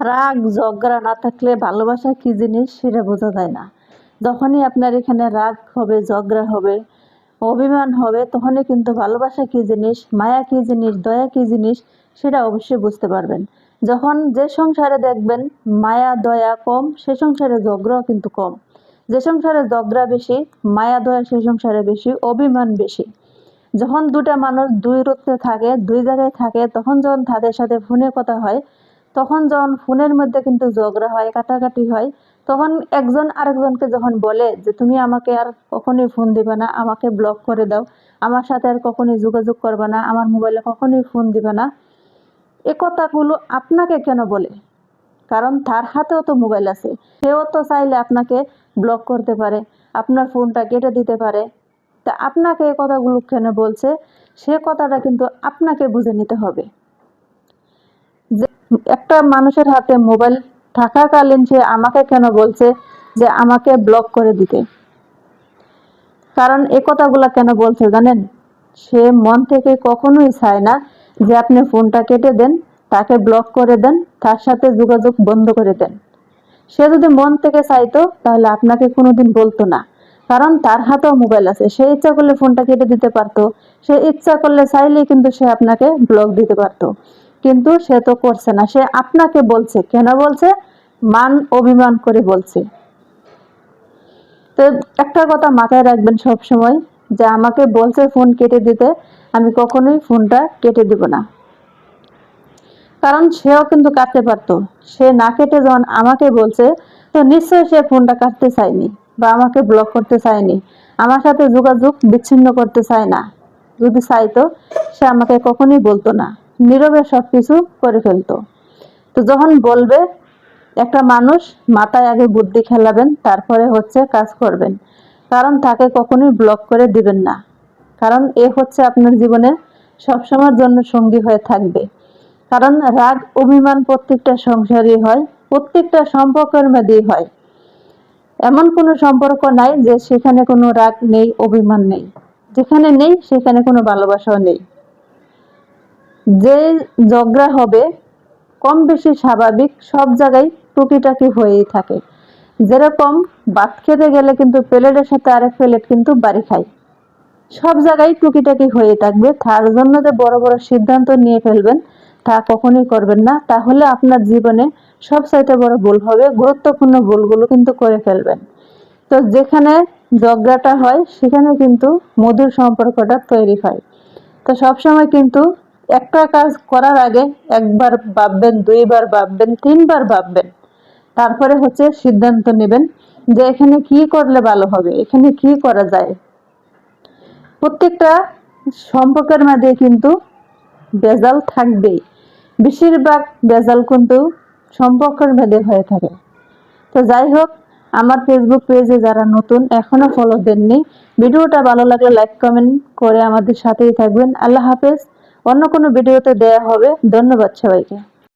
রাগ, ঝগড়া না থাকলে ভালোবাসা কি জিনিস সেটা বোঝা যায় না। যখনই আপনার এখানে রাগ হবে, ঝগড়া হবে, অভিমান হবে, তখনই কিন্তু ভালোবাসা কি জিনিস, মায়া কি জিনিস, দয়া কি জিনিস সেটা অবশ্যই বুঝতে পারবেন। যখন যে সংসারে দেখবেন মায়া, দয়া কম, সে সংসারে ঝগড়াও কিন্তু কম। যে সংসারে ঝগড়া বেশি, মায়া, দয়া সে সংসারে বেশি, অভিমান বেশি। যখন দুটা মানুষ দুই রূপে থাকে, দুই জায়গায় থাকে, তখন যখন তাদের সাথে ফোনে কথা হয় তখন যখন ফোনের মধ্যে কিন্তু ঝগড়া হয়, কাটাকাটি হয়, তখন একজন আরেকজনকে যখন বলে যে, তুমি আমাকে আর কখনোই ফোন দিবে না, আমাকে ব্লক করে দাও, আমার সাথে আর কখনোই যোগাযোগ করবে না, আমার মোবাইলে কখনোই ফোন দিবে না, এ কথাগুলো আপনাকে কেন বলে? কারণ তার হাতেও তো মোবাইল আছে, সেও তো চাইলে আপনাকে ব্লক করতে পারে, আপনার ফোনটা কেটে দিতে পারে। তা আপনাকে এই কথাগুলো কেন বলছে? সে কথাটা কিন্তু আপনাকে বুঝে নিতে হবে। যে একটা মানুষের হাতে মোবাইল থাকাকালীন সে আমাকে কেন বলছে যে আমাকে ব্লক করে দিতে? কারণ এ কথাগুলো কেন বলছে জানেন? সে মন থেকে কখনোই চায় না যে আপনি ফোনটা কেটে দেন, তাকে ব্লক করে দেন, তার সাথে যোগাযোগ বন্ধ করে দেন। সে যদি মন থেকে চাইতো, তাহলে আপনাকে কোনোদিন বলতো না। কারণ তার হাতেও মোবাইল আছে, সে ইচ্ছা করলে ফোনটা কেটে দিতে পারতো, সে ইচ্ছা করলে চাইলেই কিন্তু সে আপনাকে ব্লক দিতে পারতো। কিন্তু সে তো করছে না। সে আপনাকে বলছে, কেন বলছে? মান অভিমান করে বলছে। তো একটা কথা মাথায় রাখবেন সব সময় যে আমাকে বলছে ফোন কেটে দিতে, আমি কখনোই ফোনটা কেটে দিব না। কারণ সেও কিন্তু কাটতে পারতো। সে না কেটে যখন আমাকে বলছে, তো নিশ্চয়ই সে ফোনটা কাটতে চায়নি বা আমাকে ব্লক করতে চায়নি। আমার সাথে যোগাযোগ বিচ্ছিন্ন করতে চায় না। যদি চাইতো, সে আমাকে কখনোই বলতো না। নীরবে সব কিছু করে ফেলতো। তো যখন বলবে, একটা মানুষ মাথায় আগে বুদ্ধি খেলাবেন, তারপরে হচ্ছে কাজ করবেন। কারণ তাকে কখনোই ব্লক করে দিবেন না। কারণ এ হচ্ছে আপনার জীবনে সবসময়ের জন্য সঙ্গী হয়ে থাকবে। কারণ রাগ, অভিমান প্রত্যেকটা সংসারই হয়, প্রত্যেকটা সম্পর্কের মধ্যেই হয়। এমন কোনো সম্পর্ক নাই যে সেখানে কোনো রাগ নেই, অভিমান নেই। যেখানে নেই, সেখানে কোনো ভালোবাসাও নেই। যে ঝগড়া হবে, কম বেশি স্বাভাবিক, সব জায়গায় টুকিটাকি হয়েই থাকে। যেরকম ভাত খেতে গেলে কিন্তু প্লেটের সাথে আরেক প্লেট কিন্তু বাড়ি খায়। সব জায়গায় টুকিটাকি হয়ে থাকবে। তার জন্য যে বড় বড় সিদ্ধান্ত নিয়ে ফেলবেন, তা কখনোই করবেন না। তাহলে আপনার জীবনে সব চাইতে বড় ভুল হবে, গুরুত্বপূর্ণ ভুলগুলো কিন্তু করে ফেলবেন। তো যেখানে ঝগড়াটা হয়, সেখানে কিন্তু মধুর সম্পর্কটা তৈরি হয়। তো সবসময় কিন্তু একটা কাজ করার আগে একবার ভাববেন, দুইবার ভাববেন, তিনবার ভাববেন। তারপরে হচ্ছে সিদ্ধান্ত নেবেন যে এখানে কি করলে ভালো হবে, এখানে কি করা যায়। প্রত্যেকটা সম্পর্কের মধ্যে কিন্তু বেজাল থাকবেই। বেশিরভাগ বেজাল কিন্তু সম্পর্কের ভেদে হয়ে থাকে। তো যাই হোক, আমার ফেসবুক পেজে যারা নতুন, এখনও ফলো দেননি, ভিডিওটা ভালো লাগলে লাইক কমেন্ট করে আমাদের সাথেই থাকবেন। আল্লাহ হাফেজ। অন্য কোনো ভিডিওতে দেয়া হবে। ধন্যবাদ সবাইকে।